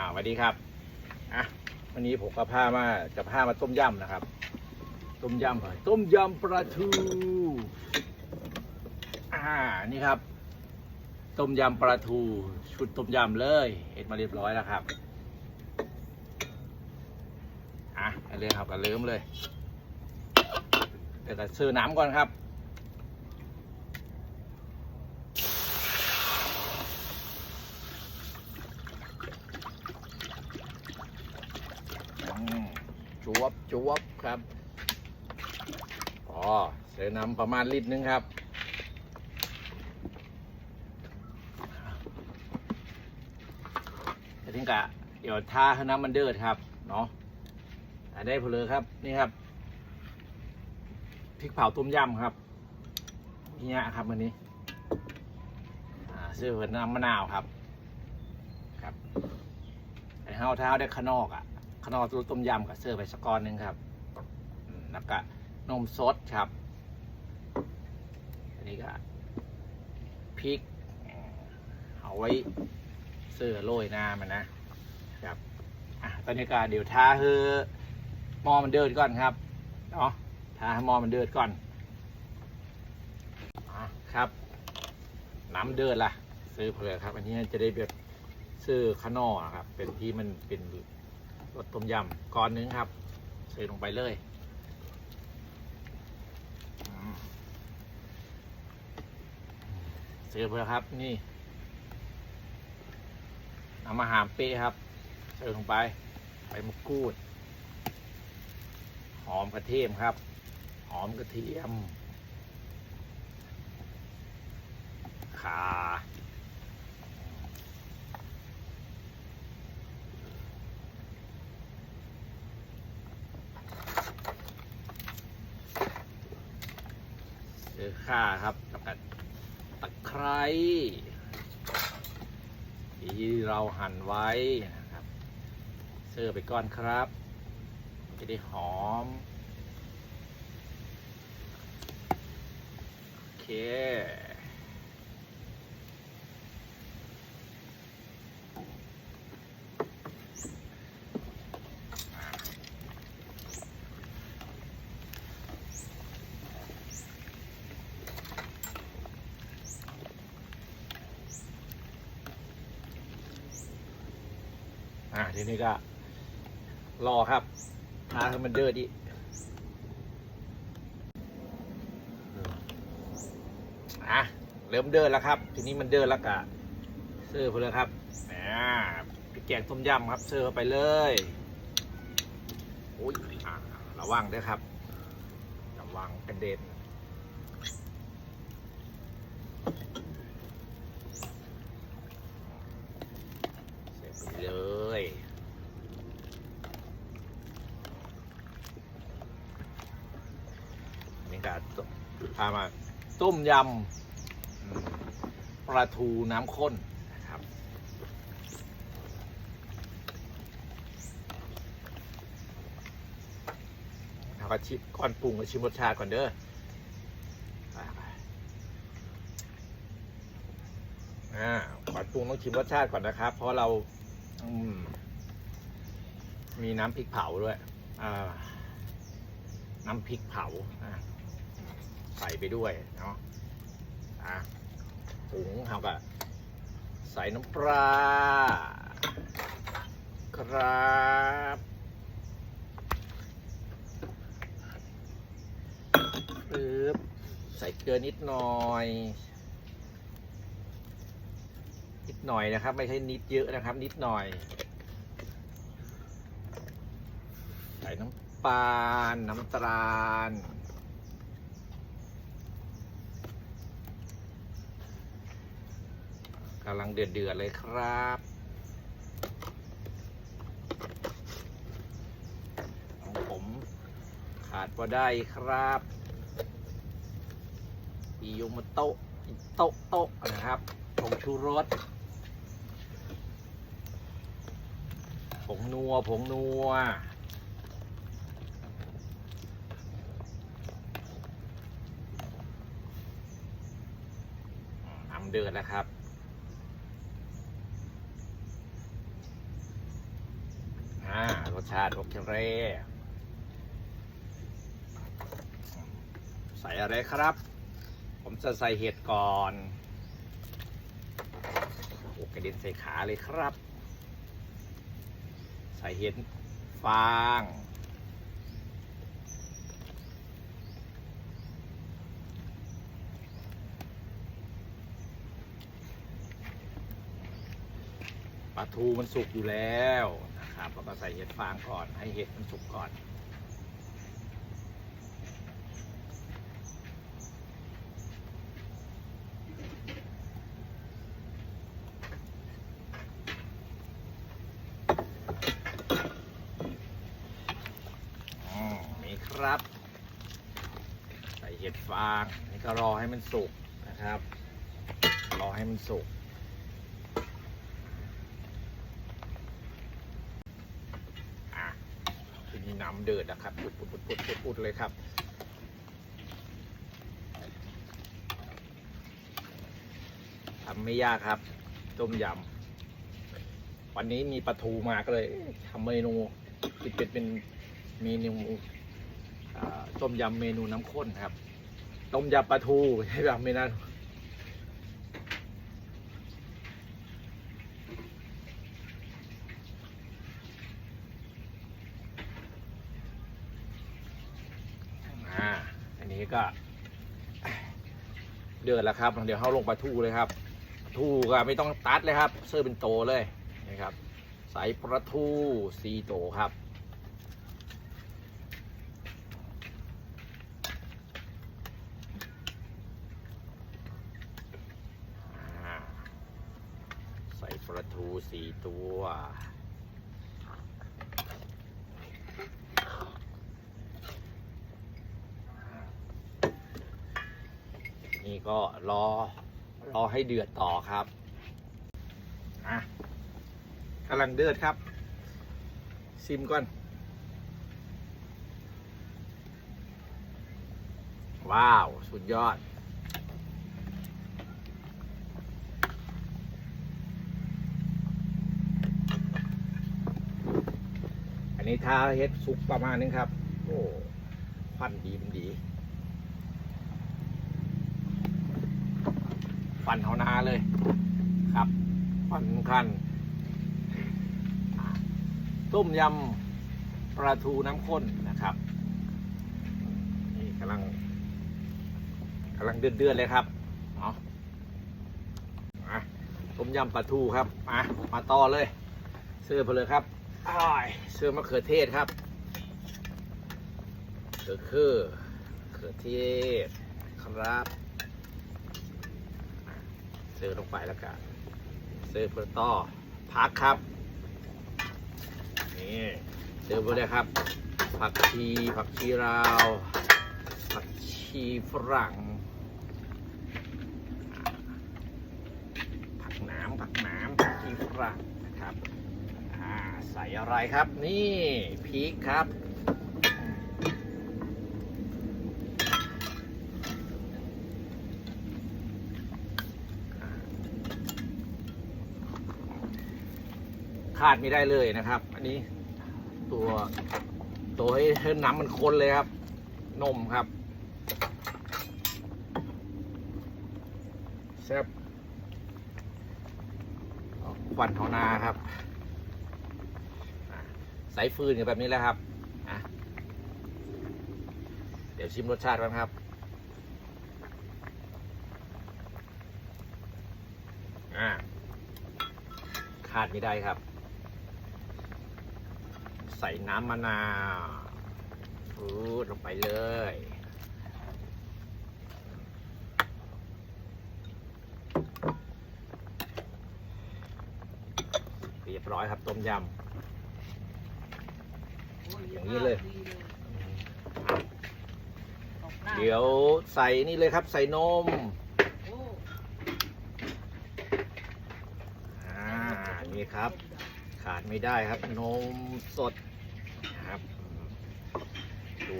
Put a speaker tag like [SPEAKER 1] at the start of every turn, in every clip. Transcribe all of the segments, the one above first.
[SPEAKER 1] อ่าสวัสดีครับอะวันนี้ผมก็พามาจะพามาต้มยำนะครับ ต้มยำเหรอต้มยำปลาทูอ่านี่ครับ ต้มยำปลาทู ชุดต้มยำเลยเอ็ดมาเรียบร้อยแล้วครับอะไปเลยครับกันเริ่มเลยเดี๋ยวจะซื้อน้ำก่อนครับ อืม จวบจวบครับอ๋อใส่น้ำประมาณลิตรนึงครับจะทิ้งกะเดี๋ยวทาให้น้ำมันเดือดครับ เนาะอะได้เลอครับ นี่ครับพริกเผาต้มยำครับนี่ยครับวันนี้อ่าซื้อเผือน้ำมะนาวครับ ครับไอ้เฮาเท้าได้ข้างนอกอะ นมตัวต้มยำกับเสื้อไปสกอนหนึ่งครับแล้วก็นมสดครับ อันนี้ก็พริกเอาไว้เสื้อโรยหน้ามันนะครับอะตอนนี้ก็เดี๋ยวท้าเฮอมอมันเดินก่อนครับเนาะท้าให้มอมันเดินก่อนอะครับน้ำเดินละซื้อเผื่อครับ อันนี้จะได้แบบซื้อขางนอกอครับ เป็นที่มันเป็น รสต้มยำก้อนนึงครับใส่ลงไปเลยเสิร์ฟเลยครับนี่นำมะหามเป๊ะครับใส่ลงไปใบมะกรูด หอมกระเทียมครับ หอมกระเทียมขา ข่าครับกับตะไคร้ที่เราหั่นไว้นะครับ เสิร์ฟไปก่อนครับ จะได้หอม โอเค อ่าทีนี้ก็ รอครับทาให้มันเดือดดิอะเริ่มเดือดแล้วครับ ทีนี้มันเดือดแล้วก็เสิร์ฟไปเลยครับอ่าพริกแกงต้มยำครับ เสิร์ฟไปเลยโอ้ยระวังด้วยครับ ระวังกระเด็นเสิร์ฟไปเลย นี่ก็ พามาต้มยำอืมปลาทูน้ำข้นนะครับเราก็ชิมก่อนปรุงก็ชิมรสชาติก่อนเด้ออ่าอ่าก่อนปรุงต้องชิมรสชาติก่อนนะครับ เพราะเราอืมมีน้ำพริกเผาด้วยอ่าน้ำพริกเผาอะ ใส่ไปด้วยเนาะอะถุงเขาก็ใส่น้ำปลาครับปึ๊บใส่เกลือนิดหน่อย นิดหน่อยนะครับ ไม่ใช่นิดเยอะนะครับ นิดหน่อย ใส่น้ำปลาน้ำตาล กำลังเดือดเดือดๆเลยครับ ของผมขาดว่าได้ครับอีโยมาโตะโตโตะนะครับผงชูรสผงนัวผงนัวน้ำเดือดแล้วครับ รสชาติโอเคเร่ใส่อะไรครับ ผมจะใส่เห็ดก่อนโอกระเด็นใส่ขาเลยครับ ใส่เห็ดฟางปลาทูมันสุกอยู่แล้ว นะครับเราก็ใส่เห็ดฟางก่อน ให้เห็ดมันสุกก่อนอืมนี่ครับ ใส่เห็ดฟาง นี่ก็รอให้มันสุกนะครับ รอให้มันสุก อะ ทำเดือดนะครับปุดปุดปุดปุดปุดปุดเลยครับ ทำไม่ยากครับ ต้มยำ วันนี้มีปลาทูมาก็เลยทำเมนูป็นเป็นเป็นเมนูต้มยำเมนูน้ำข้นครับ ต้มยำปลาทูใช่แบบเมนูอ่าอั นี้ก็ เดือดแล้วครับ เดี๋ยวเข้าลงปลาทูเลยครับทูก็ไม่ต้องตัดเลยครับเสื้อเป็นโตเลยนะครับใส่ปลาทูสีโตครับอ่าใส่ปลาทูสี่ตัว นี่ ก็รอรอให้เดือดต่อครับอะกำลังเดือดครับ ซิมก่อน ว้าว สุดยอดอันนี้ถ้าเฮ็ดสุกประมาณนึงครับ โอ้ควันดีมันดี ฟันเท่านาเลยครับฟันคันอ่าต้มยำปลาทูน้ำข้นนะครับนี่กำลังกำลังเดือดเดือดๆเลยครับเอามาต้มยำปลาทูครับมามาต่อเลย เสื้อเพนเลยครับอ้ายเสื้อมะเขือเทศครับเขือคือมะเขือเทศครับ เสิร์ลงไปแล้วกันเสิร์เพื่อต่อพักครับนี่เสิร์ฟไปเลยครับ ผักชีผักชีลาว ผักชีฝรั่ง ผักหนามผักหนามผักชีฝรั่งนะครับอ่าใส่อะไรครับนี่พริกครับ ขาดไม่ได้เลยนะครับ อันนี้ตัวตัวให้ให้น้ำมันข้นเลยครับ นมครับแซ่บควันเทานาครับใส่ฟืนกันแบบนี้แหล้วครับเดี๋ยวชิมรสชาติกันครับขาดไม่ได้ครับ ใส่น้ำมะนาวฟูดลงไปเลย เรียบร้อยครับต้มยำ อย่างนี้เลย เดี๋ยวใส่นี่เลยครับ ใส่นมอ่านี่ครับ ขาดไม่ได้ครับนมสดนะครับดู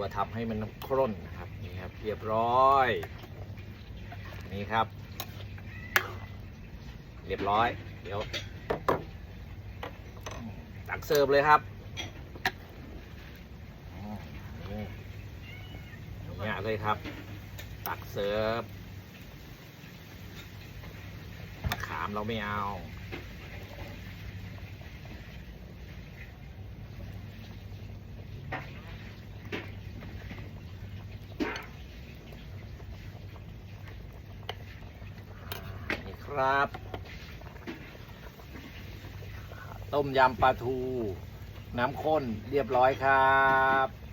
[SPEAKER 1] ว่าทำให้มันคร่นนะครับนี่ครับเรียบร้อย นี่ครับ เรียบร้อย เดี๋ยว ตักเสิร์ฟเลยครับเนี่ยเลยครับ ตักเสิร์ฟมะขามเราไม่เอา ครับ ต้มยำปลาทู น้ำข้นเรียบร้อยครับ